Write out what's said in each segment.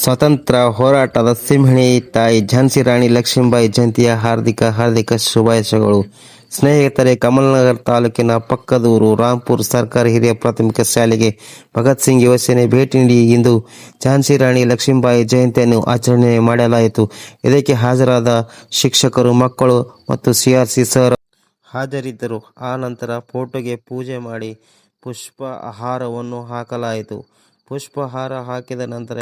ಸ್ವಾತಂತ್ರ್ಯ ಹೋರಾಟದ ಸಿಂಹಿಣಿ ತಾಯಿ ಝಾನ್ಸಿ ರಾಣಿ ಲಕ್ಷ್ಮೀಬಾಯಿ ಜಯಂತಿಯ ಹಾರ್ದಿಕ ಹಾರ್ದಿಕ ಶುಭಾಶಯಗಳು. ಸ್ನೇಹಿತರೆ, ಕಮಲ್ನಗರ್ ತಾಲೂಕಿನ ಪಕ್ಕದೂರು ರಾಂಪುರ್ ಸರ್ಕಾರಿ ಹಿರಿಯ ಪ್ರಾಥಮಿಕ ಶಾಲೆಗೆ ಭಗತ್ ಸಿಂಗ್ ಯುವಸೇನೆ ಭೇಟಿ ನೀಡಿ ಇಂದು ಝಾನ್ಸಿ ರಾಣಿ ಲಕ್ಷ್ಮೀಬಾಯಿ ಜಯಂತಿಯನ್ನು ಆಚರಣೆ ಮಾಡಲಾಯಿತು. ಇದಕ್ಕೆ ಹಾಜರಾದ ಶಿಕ್ಷಕರು, ಮಕ್ಕಳು ಮತ್ತು ಸಿಆರ್ಸಿ ಸರ್ ಹಾಜರಿದ್ದರು. ಆ ನಂತರ ಫೋಟೋಗೆ ಪೂಜೆ ಮಾಡಿ ಪುಷ್ಪ ಆಹಾರವನ್ನು ಹಾಕಲಾಯಿತು. ಪುಷ್ಪಹಾರ ಹಾಕಿದ ನಂತರ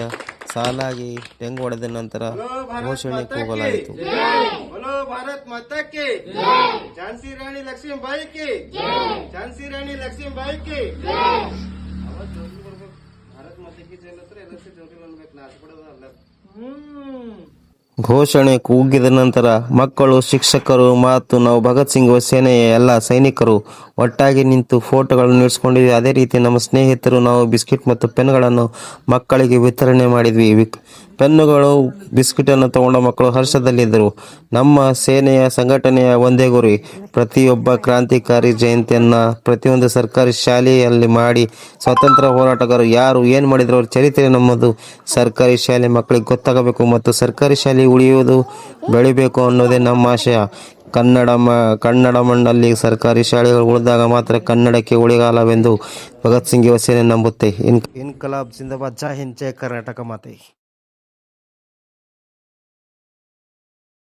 ಸಾಲಾಗಿ ಟೆಂಗ್ ಹೊಡೆದ ನಂತರ ಘೋಷಣೆ ಕೂಗಲಾಯಿತು ಝಾನ್ಸಿ ರಾಣಿ ಲಕ್ಷ್ಮೀಬಾಯಿ ಕಿ ಝಾನ್ಸಿ ರಾಣಿ ಲಕ್ಷ್ಮೀಬಾಯಿ ಕಿ ಭಾರತ್ ಮಾತೆ ಕಿ ಜೈ ಹತ್ರ ಎಲ್ಲರೂ ಜೋಗಿ ಅನ್ಬೇಕು ನಾಚ ಬಿಡೋದು ಅಲ್ಲ. ಹ್ಮ್. ಘೋಷಣೆ ಕೂಗಿದ ನಂತರ ಮಕ್ಕಳು, ಶಿಕ್ಷಕರು ಮತ್ತು ನಾವು ಭಗತ್ ಸಿಂಗ್ ಸೇನೆಯ ಎಲ್ಲ ಸೈನಿಕರು ಒಟ್ಟಾಗಿ ನಿಂತು ಫೋಟೋಗಳನ್ನು ನಿಲ್ಲಿಸ್ಕೊಂಡಿದ್ವಿ ಅದೇ ರೀತಿ ನಮ್ಮ ಸ್ನೇಹಿತರು, ನಾವು ಬಿಸ್ಕೆಟ್ ಮತ್ತು ಪೆನ್ಗಳನ್ನು ಮಕ್ಕಳಿಗೆ ವಿತರಣೆ ಮಾಡಿದ್ವಿ. ಪೆನ್ನುಗಳು, ಬಿಸ್ಕೆಟನ್ನು ತಗೊಂಡ ಮಕ್ಕಳು ಹರ್ಷದಲ್ಲಿದ್ದರು. ನಮ್ಮ ಸೇನೆಯ ಸಂಘಟನೆಯ ಒಂದೇ ಗುರಿ. ಪ್ರತಿಯೊಬ್ಬ ಕ್ರಾಂತಿಕಾರಿ ಜಯಂತಿಯನ್ನು ಪ್ರತಿಯೊಂದು ಸರ್ಕಾರಿ ಶಾಲೆಯಲ್ಲಿ ಮಾಡಿ ಸ್ವಾತಂತ್ರ್ಯ ಹೋರಾಟಗಾರರು ಯಾರು, ಏನು ಮಾಡಿದ್ರು ಅವ್ರ ಚರಿತ್ರೆ ನಮ್ಮದು. ಸರ್ಕಾರಿ ಶಾಲೆ ಮಕ್ಕಳಿಗೆ ಗೊತ್ತಾಗಬೇಕು ಮತ್ತು ಸರ್ಕಾರಿ ಶಾಲೆ ಉಳಿಯುವುದು ಬೆಳಿಬೇಕು ಅನ್ನೋದೇ ನಮ್ಮ ಆಶಯ. ಕನ್ನಡ ಮ, ಕನ್ನಡ ಮಣ್ಣಲ್ಲಿ ಸರ್ಕಾರಿ ಶಾಲೆಗಳು ಉಳಿದಾಗ ಮಾತ್ರ ಕನ್ನಡಕ್ಕೆ ಉಳಿಗಾಲವೆಂದು ಭಗತ್ ಸಿಂಗ್ ಯುವ ಸೇನೆ ನಂಬುತ್ತೆ. ಇನ್ ಇನ್ಕಲಾಬ್ ಜಿಂದಾಬಾದ್ ಜೈ ಹಿಂದ್, ಜೈ ಕರ್ನಾಟಕ ಮಾತೆ.